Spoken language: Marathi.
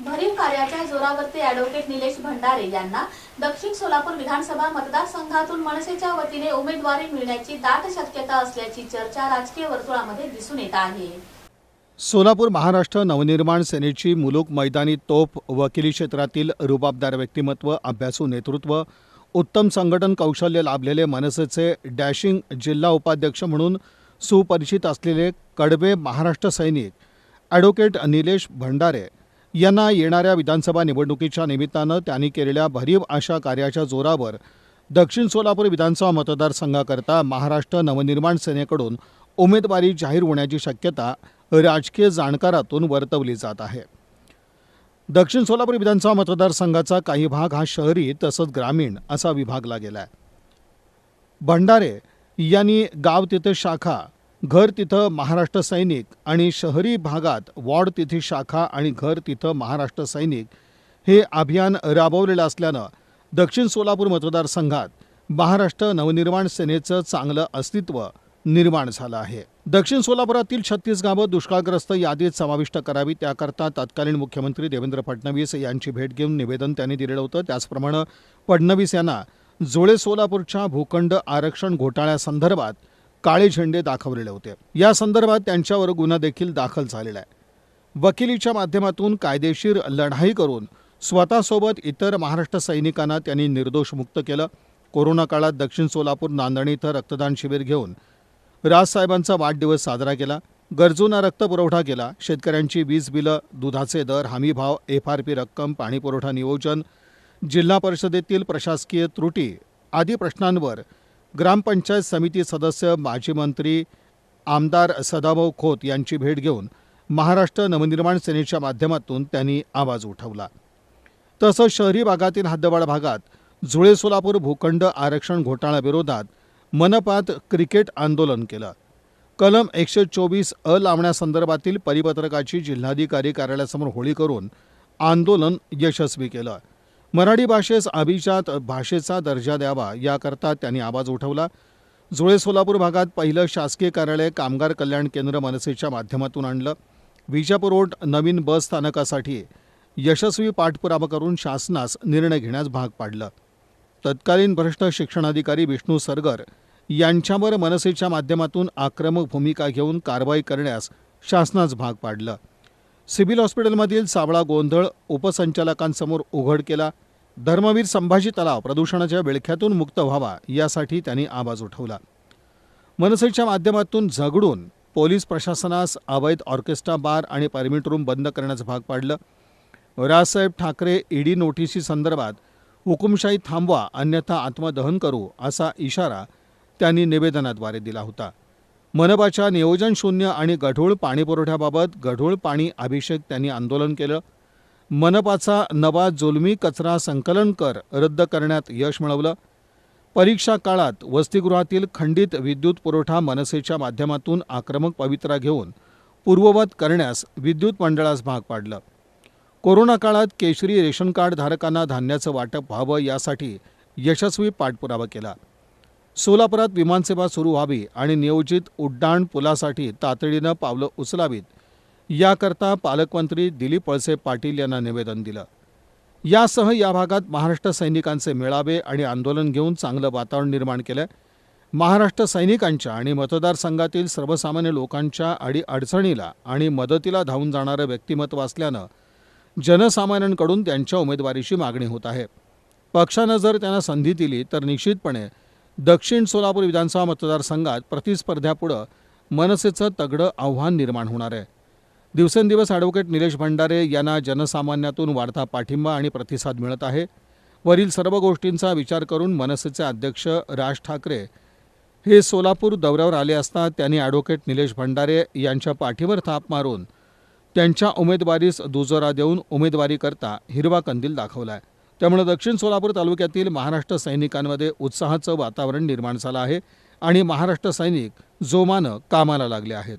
भरीव कार्याच्या जोरावरती ऍडव्होकेट निलेश भंडारे यांना दक्षिण सोलापूर विधानसभा मतदारसंघातून मनसेच्या वतीने उमेदवारी मिळण्याची दाट शक्यता असल्याची चर्चा राजकीय वर्तुळामध्ये दिसून येत आहे. सोलापूर महाराष्ट्र नवनिर्माण सेनेची मुलूक मैदानी तोफ वकिली क्षेत्रातील रुबाबदार व्यक्तिमत्व अभ्यासू नेतृत्व उत्तम संघटन कौशल्य लाभलेले मनसेचे डॅशिंग जिल्हा उपाध्यक्ष म्हणून सुपरिचित असलेले कडवे महाराष्ट्र सैनिक ॲडव्होकेट निलेश भंडारे यांना येणाऱ्या विधानसभा निवडणुकीच्या निमित्तानं त्यांनी केलेल्या भरीव अशा कार्याच्या जोरावर दक्षिण सोलापूर विधानसभा मतदारसंघाकरता महाराष्ट्र नवनिर्माण सेनेकडून उमेदवारी जाहीर होण्याची शक्यता राजकीय जाणकारातून वर्तवली जात आहे. दक्षिण सोलापूर विधानसभा मतदारसंघाचा काही भाग हा शहरी तसंच ग्रामीण असा विभागला गेला आहे भंडारे यांनी गाव तिथे शाखा घर तिथं महाराष्ट्र सैनिक आणि शहरी भागात वॉर्ड तिथी शाखा आणि घर तिथं महाराष्ट्र सैनिक हे अभियान राबवलेलं असल्यानं दक्षिण सोलापूर मतदारसंघात महाराष्ट्र नवनिर्माण सेनेचं चांगलं अस्तित्व निर्माण झालं आहे. दक्षिण सोलापुरातील छत्तीस गावं दुष्काळग्रस्त यादीत समाविष्ट करावी त्याकरता तत्कालीन मुख्यमंत्री देवेंद्र फडणवीस यांची भेट घेऊन निवेदन त्यांनी दिलेलं होतं. त्याचप्रमाणे फडणवीस यांना जोळे सोलापूरच्या भूखंड आरक्षण घोटाळ्यासंदर्भात काळे झेंडे दाखवलेले होते. या संदर्भात त्यांच्यावर गुन्हा देखील दाखल झालेला आहे. वकिलीच्या माध्यमातून कायदेशीर लढाई करून स्वतःसोबत इतर महाराष्ट्र सैनिकांना त्यांनी निर्दोष मुक्त केलं. कोरोना काळात दक्षिण सोलापूर नांदणी इथं रक्तदान शिबिर घेऊन राजसाहेबांचा वाढदिवस साजरा केला. गरजूंना रक्तपुरवठा केला. शेतकऱ्यांची वीज बिलं दुधाचे दर हमीभाव एफ आर पी रक्कम पाणीपुरवठा नियोजन जिल्हा परिषदेतील प्रशासकीय त्रुटी आदी प्रश्नांवर ग्रामपंचायत समिती सदस्य माजी मंत्री आमदार सदाभाऊ खोत यांची भेट घेऊन महाराष्ट्र नवनिर्माण सेनेच्या माध्यमातून त्यांनी आवाज उठवला. तसंच शहरी भागातील हद्दवाड भागात जुळे सोलापूर भूखंड आरक्षण घोटाळ्याविरोधात मनपात क्रिकेट आंदोलन केलं. कलम एकशे चोवीस अ लावण्यासंदर्भातील परिपत्रकाची जिल्हाधिकारी कार्यालयासमोर होळी करून आंदोलन यशस्वी केलं. मराठी भाषेस अभिजात भाषेचा दर्जा द्यावा याकरता त्यांनी आवाज उठवला. जुळे सोलापूर भागात पहिलं शासकीय कार्यालय कामगार कल्याण केंद्र मनसेच्या माध्यमातून आणलं. विजापूर रोड नवीन बस स्थानकासाठी यशस्वी पाठपुरावा करून शासनास निर्णय घेण्यास भाग पाडलं. तत्कालीन भ्रष्ट शिक्षणाधिकारी विष्णू सरगर यांच्यावर मनसेच्या माध्यमातून आक्रमक भूमिका घेऊन कारवाई करण्यास शासनास भाग पाडलं. सिव्हिल हॉस्पिटलमधील सावळा गोंधळ उपसंचालकांसमोर उघड केला. धर्मवीर संभाजी तलाव प्रदूषणाच्या विळख्यातून मुक्त व्हावा यासाठी त्यांनी आवाज उठवला. मनसेच्या माध्यमातून झगडून पोलीस प्रशासनास अवैध ऑर्केस्ट्रा बार आणि परमिट रूम बंद करण्यास भाग पाडलं. राजसाहेब ठाकरे ईडी नोटिसी संदर्भात हुकुमशाही थांबवा अन्यथा आत्मदहन करू असा इशारा त्यांनी निवेदनाद्वारे दिला होता. मनपाच्या नियोजनशून्य आणि गढूळ पाणीपुरवठ्याबाबत गढूळ पाणी अभिषेक त्यांनी आंदोलन केलं. मनपाचा नवा जुलमी कचरा संकलन कर रद्द करण्यात यश मिळवलं. परीक्षा काळात वसतिगृहातील खंडित विद्युत पुरवठा मनसेच्या माध्यमातून आक्रमक पवित्रा घेऊन पूर्ववत करण्यास विद्युत मंडळास भाग पाडलं. कोरोना काळात केशरी रेशन कार्ड धारकांना धान्याचं वाटप व्हावं यासाठी यशस्वी पाठपुरावा केला. सोलापुरात विमानसेवा सुरू व्हावी आणि नियोजित उड्डाण पुलासाठी तातडीनं पावलं उचलावीत. याकरता पालकमंत्री दिलीप वळसे पाटील यांना निवेदन दिलं. यासह या भागात महाराष्ट्र सैनिकांचे मेळावे आणि आंदोलन घेऊन चांगलं वातावरण निर्माण केलं. महाराष्ट्र सैनिकांच्या आणि मतदारसंघातील सर्वसामान्य लोकांच्या अडीअडचणीला आणि मदतीला धावून जाणारं व्यक्तिमत्व असल्यानं जनसामान्यांकडून त्यांच्या उमेदवारीची मागणी होत आहे. पक्षानं जर त्यांना संधी दिली तर निश्चितपणे दक्षिण सोलापूर विधानसभा मतदारसंघात प्रतिस्पर्ध्यापुढं मनसेचं तगडं आव्हान निर्माण होणार आहे. दिवसेंदिवस ॲडव्होकेट निलेश भंडारे यांना जनसामान्यातून वाढता पाठिंबा आणि प्रतिसाद मिळत आहे. वरील सर्व गोष्टींचा विचार करून मनसेचे अध्यक्ष राज ठाकरे हे सोलापूर दौऱ्यावर आले असता त्यांनी ॲडव्होकेट निलेश भंडारे यांच्या पाठीवर थाप मारून त्यांच्या उमेदवारीस दुजोरा देऊन उमेदवारीकरता हिरवा कंदील दाखवला आहे त्यामुळे दक्षिण सोलापूर तालुक्यातील महाराष्ट्र सैनिकांमध्ये उत्साहाचं वातावरण निर्माण झालं आहे आणि महाराष्ट्र सैनिक जोमानं कामाला लागले आहेत.